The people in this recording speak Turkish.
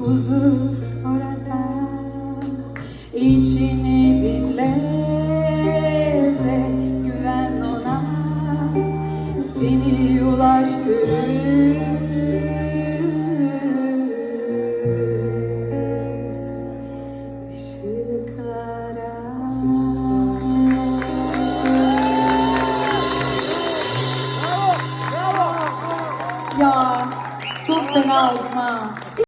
huzur orada İçini dinle ve güven ona. Seni ulaştırır Ya çok fena oldum ha.